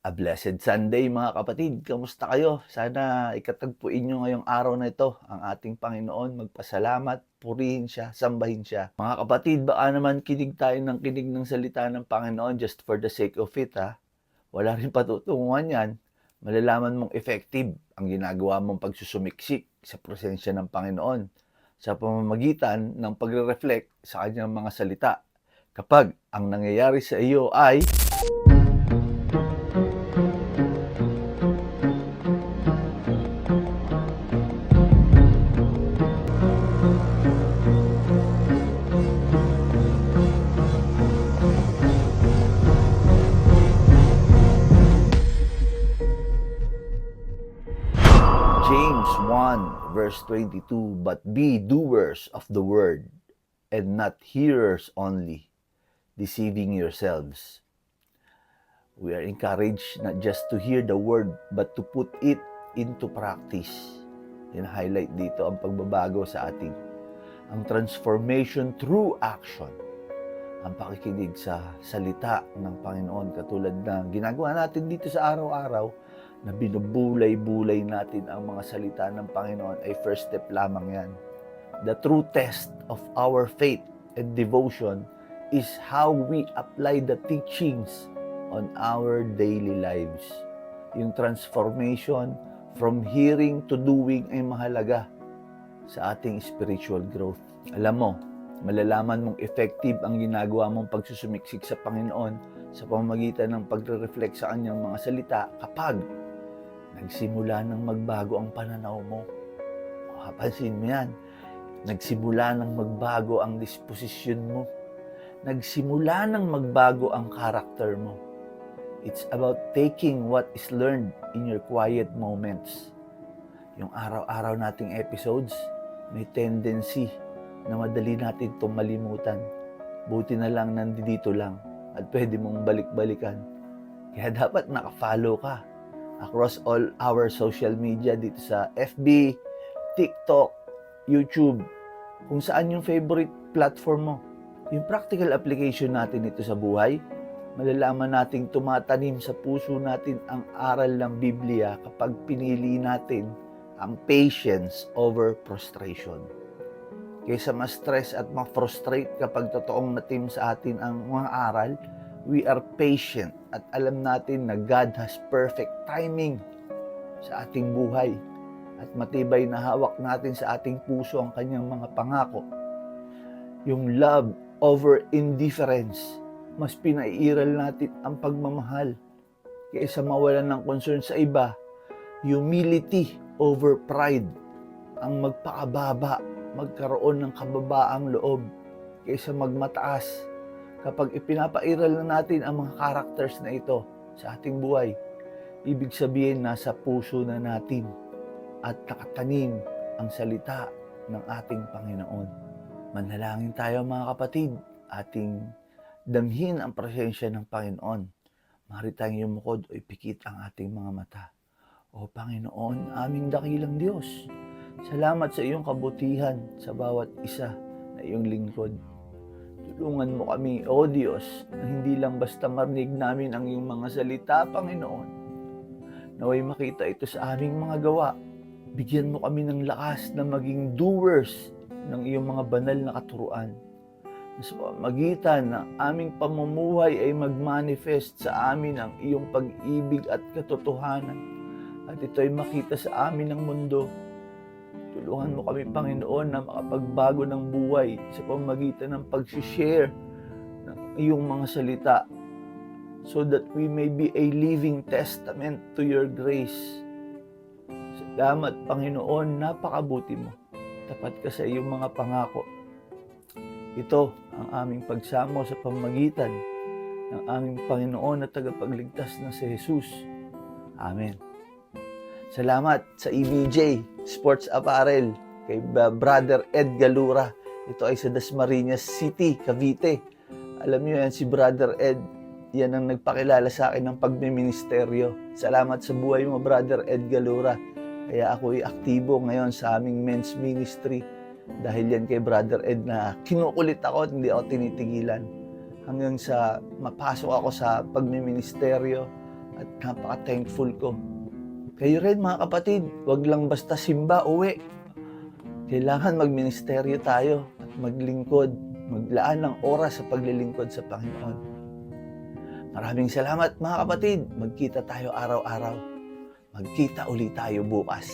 A blessed Sunday mga kapatid. Kamusta kayo? Sana ikatagpuin nyo ngayong araw na ito ang ating Panginoon. Magpasalamat, purihin siya, sambahin siya. Mga kapatid, baka naman kinig tayo ng kinig ng salita ng Panginoon just for the sake of it ha. Wala rin patutunguhan yan. Malalaman mong effective ang ginagawa mong pagsusumiksik sa presensya ng Panginoon sa pamamagitan ng pagre-reflect sa kanyang mga salita. Kapag ang nangyayari sa iyo ay 1 verse 22, But be doers of the word, and not hearers only, deceiving yourselves. We are encouraged not just to hear the word, but to put it into practice. Yan highlight dito ang pagbabago sa ating ang transformation through action. Ang pakikinig sa salita ng Panginoon katulad na ginagawa natin dito sa araw-araw na binubulay-bulay natin ang mga salita ng Panginoon ay first step lamang yan. The true test of our faith and devotion is how we apply the teachings on our daily lives. Yung transformation from hearing to doing ay mahalaga sa ating spiritual growth. Alam mo, malalaman mong effective ang ginagawa mong pagsusumiksik sa Panginoon sa pamamagitan ng pagre-reflect sa kanyang mga salita kapag nagsimula nang magbago ang pananaw mo. Kapansin mo yan. Nagsimula nang magbago ang disposisyon mo. Nagsimula nang magbago ang karakter mo. It's about taking what is learned in your quiet moments. Yung araw-araw nating episodes, may tendency na madali natin itong malimutan. Buti na lang nandito lang at pwede mong balik-balikan. Kaya dapat nakafollow ka across all our social media dito sa FB, TikTok, YouTube, kung saan yung favorite platform mo. Yung practical application natin ito sa buhay, malalaman nating tumatanim sa puso natin ang aral ng Biblia kapag pinili natin ang patience over frustration. Kaysa ma-stress at ma-frustrate kapag totoong natim sa atin ang mga aral, we are patient at alam natin na God has perfect timing sa ating buhay at matibay na hawak natin sa ating puso ang kanyang mga pangako. Yung love over indifference, mas pinairal natin ang pagmamahal kaysa mawalan ng concern sa iba. Humility over pride, ang magpakababa, magkaroon ng kababaang loob kaysa magmataas kapag ipinapairal na natin ang mga characters na ito sa ating buhay, ibig sabihin nasa puso na natin at nakatanim ang salita ng ating Panginoon. Manalangin tayo mga kapatid, ating damhin ang presensya ng Panginoon. Maaari tayong yumukod o ipikit ang ating mga mata. O Panginoon, aming dakilang Diyos, salamat sa iyong kabutihan sa bawat isa na iyong lingkod. Tulungan mo kami, O Diyos, na hindi lang basta marinig namin ang iyong mga salita, Panginoon. Naway makita ito sa aming mga gawa. Bigyan mo kami ng lakas na maging doers ng iyong mga banal na katuruan. Sa pamagitan ng aming pamumuhay ay mag-manifest sa amin ang iyong pag-ibig at katotohanan. At ito ay makita sa amin ng mundo. Tulungan mo kami, Panginoon, na makapagbago ng buhay sa pamagitan ng pag-share ng iyong mga salita so that we may be a living testament to your grace. Salamat, Panginoon, napakabuti mo. Tapat ka sa iyong mga pangako. Ito ang aming pagsamo sa pamagitan ng aming Panginoon na tagapagligtas na si Jesus. Amen. Salamat sa EBJ Sports Apparel kay Brother Ed Galura. Ito ay sa Dasmariñas City, Cavite. Alam niyo yan, si Brother Ed, yan ang nagpakilala sa akin ng pagmiministeryo. Salamat sa buhay mo, Brother Ed Galura. Kaya ako ay aktibo ngayon sa aming men's ministry dahil yan kay Brother Ed na kinukulit ako at hindi ako tinitigilan hanggang sa mapasok ako sa pagmiministeryo At napaka-thankful ko. Kayo rin mga kapatid, wag lang basta simba, uwi. Kailangan magministeryo tayo at maglingkod, maglaan ng oras sa paglilingkod sa Panginoon. Maraming salamat mga kapatid. Magkita tayo araw-araw. Magkita uli tayo bukas.